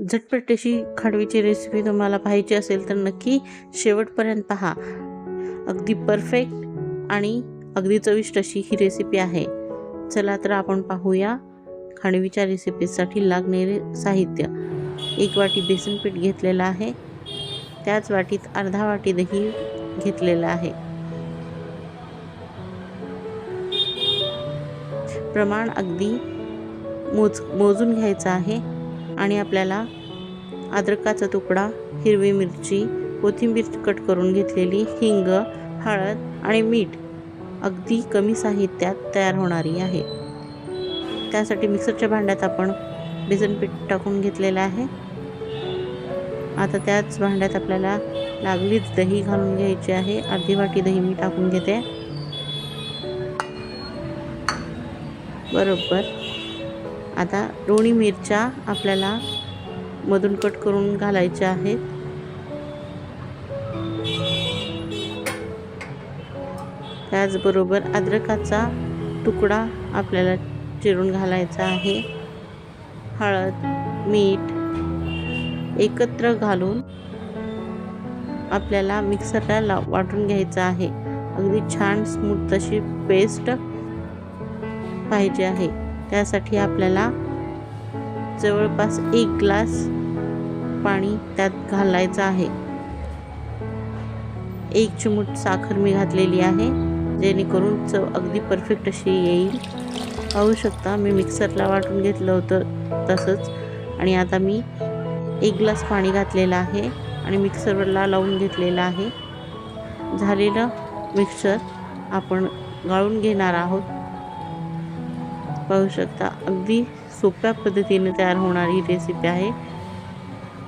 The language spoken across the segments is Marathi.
झटपट अशी खाडवीची रेसिपी तुम्हाला पाहायची असेल तर नक्की शेवटपर्यंत पहा. अगदी परफेक्ट आणि अगदी चविष्ट अशी ही रेसिपी आहे. चला तर आपण पाहूया खांडवीच्या रेसिपीसाठी लागणारे साहित्य. एक वाटी बेसन पीठ घेतलेलं आहे. त्याच वाटीत अर्धा वाटी दही घेतलेलं आहे. प्रमाण अगदी मोज मोजून घ्यायचं आहे. आणि आपल्याला अद्रकाचा तुकडा हिरवी मिरची कोथिंबीर कट करून घेतलेली हिंग हळद आणि मीठ अगदी कमी साहित्यात तयार होणारी आहे. त्यासाठी मिक्सरच्या भांड्यात आपण बेसन पीठ टाकून घेतलेलं आहे. आता त्याच भांड्यात आपल्याला लागलीच दही घालून घ्यायची आहे. अर्धी वाटी दही मी टाकून घेते. बरोबर. आता दोन्ही मिरच्या आपल्याला मधून कट करून घालायच्या आहेत. त्याचबरोबर अद्रकाचा तुकडा आपल्याला चिरून घालायचा आहे. हळद मीठ एकत्र घालून आपल्याला मिक्सरला ला वाटून घ्यायचं आहे. अगदी छान स्मूथ तशी पेस्ट पाहिजे आहे. त्यासाठी आपल्याला जवळपास एक ग्लास पाणी त्यात घालायचं आहे. एक चिमूट साखर मी घातलेली आहे जेणेकरून चव अगदी परफेक्ट अशी येईल. पाहू शकता मी मिक्सरला वाटून घेतलं होतं तसंच. आणि आता मी एक ग्लास पाणी घातलेलं आहे आणि मिक्सरला लावून घेतलेलं आहे. झालेलं मिक्सर आपण गाळून घेणार आहोत. पाहू शकता. अगदी सोप्या पद्धतीने तयार होणारी रेसिपी आहे.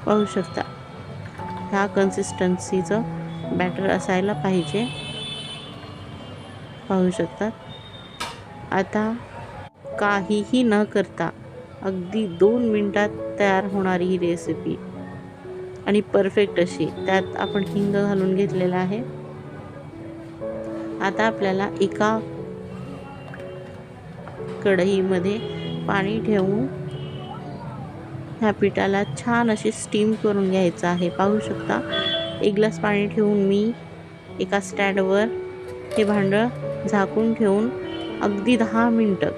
पाहू शकता. ह्या कन्सिस्टन्सीचं बॅटर असायला पाहिजे. पाहू शकतात आता काहीही न करता अगदी दोन मिनटात तयार होणारी ही रेसिपी आणि परफेक्ट अशी. त्यात आपण हिंग घालून घेतलेला आहे. आता आपल्याला एका कढईमध्ये पाणी ठेवून ह्या पिठाला छान अशी स्टीम करून घ्यायचं आहे. पाहू शकता एक ग्लास पाणी ठेवून मी एका स्टँडवर हे भांडं झाकून ठेवून अगदी दहा मिनटं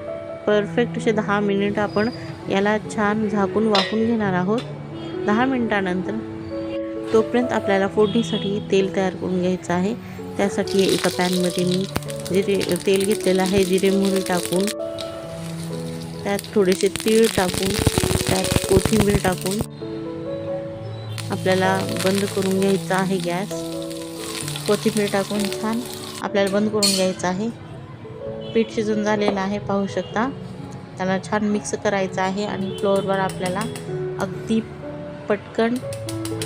परफेक्ट असे दहा मिनिट आपण याला छान झाकून वाफून घेणार आहोत. दहा मिनटानंतर तोपर्यंत आपल्याला फोडणीसाठी तेल तयार करून घ्यायचं आहे. त्यासाठी एका पॅनमध्ये मी जिरे तेल घेतलेलं आहे जिरे मोहरी टाकून त्यात थोडेसे तीळ टाकून त्यात कोथिंबीर टाकून आपल्याला बंद करून घ्यायचा आहे गॅस. कोथिंबीर टाकून छान आपल्याला बंद करून घ्यायचं आहे. पीठ शिजून झालेलं आहे पाहू शकता. त्याला छान मिक्स करायचं आहे आणि फ्लोअरवर आपल्याला अगदी पटकन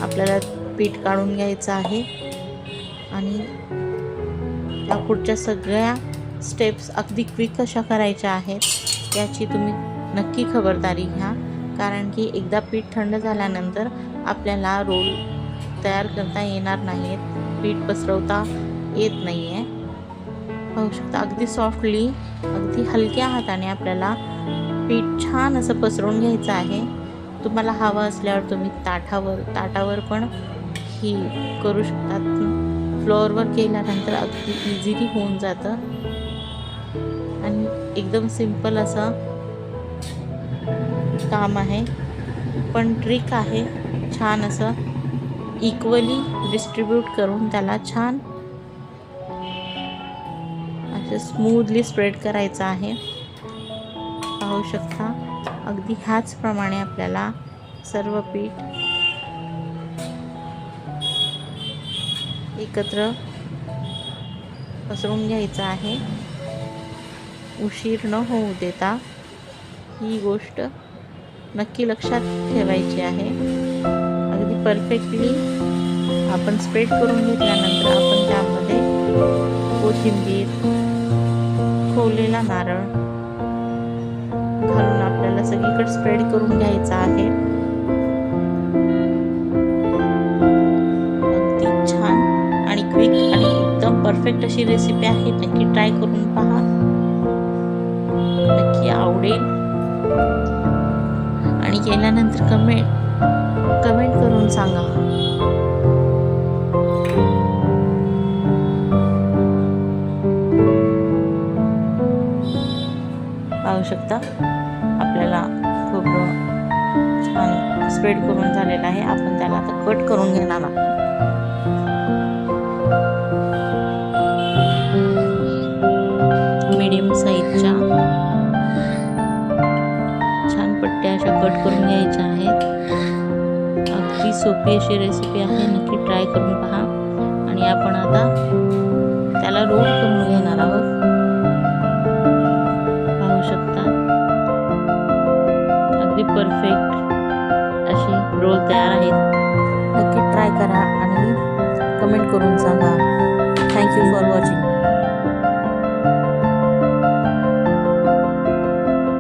आपल्याला पीठ काढून घ्यायचं आहे. आणि त्या पुढच्या सगळ्या स्टेप्स अगदी क्विक कशा करायच्या आहेत. याची तुम्ही नक्की खबरदारी घ्या. कारण की एकदा पीठ थंड झाल्यानंतर आपल्याला रोल तयार करता येणार नाहीत. पीठ पसरवता येत नाही आहे पाहू शकता अगदी सॉफ्टली अगदी हलक्या हाताने आपल्याला पीठ छान असं पसरवून घ्यायचं आहे. तुम्हाला हवं असल्यावर तुम्ही ताटावर ताटावर पण ही करू शकतात फ्लोअरवर केल्यानंतर अगदी इझिली होऊन जातं. आणि एकदम सिंपल असं काम आहे. पण ट्रिक आहे छान असं इक्वली डिस्ट्रीब्यूट करून त्याला छान असं स्मूथली स्प्रेड करायचं आहे. पाहू शकता अगदी ह्याचप्रमाणे आपल्याला सर्व पीठ एकत्र पसरून घ्यायचं आहे. उशीर न होऊ देता ही गोष्ट नक्की लक्षात ठेवायची आहे. अगदी परफेक्टली आपण स्प्रेड करून घेतल्यानंतर आपण त्यामध्ये कोथिंबीर खोवलेला नारळ घालून आपल्याला सगळीकडे स्प्रेड करून घ्यायचा आहे. अगदी छान आणि क्विक आणि एकदम परफेक्ट अशी रेसिपी आहे. नक्की ट्राय करून पहा. नक्की आवडेल. आणि केल्यानंतर कमेंट कमेंट करून सांगा. पाहू शकता आपल्याला खूप छान स्प्रेड करून झालेला आहे. आपण त्याला आता कट करून घेणार आहोत. सोपी अशी रेसिपी आहे नक्की ट्राय करून पहा. आणि आपण आता त्याला रोल करून घेणार आहोत. पाहू शकता. अगदी परफेक्ट असे रोल तयार आहेत नक्की ट्राय करा आणि कमेंट करून सांगा. Thank you for watching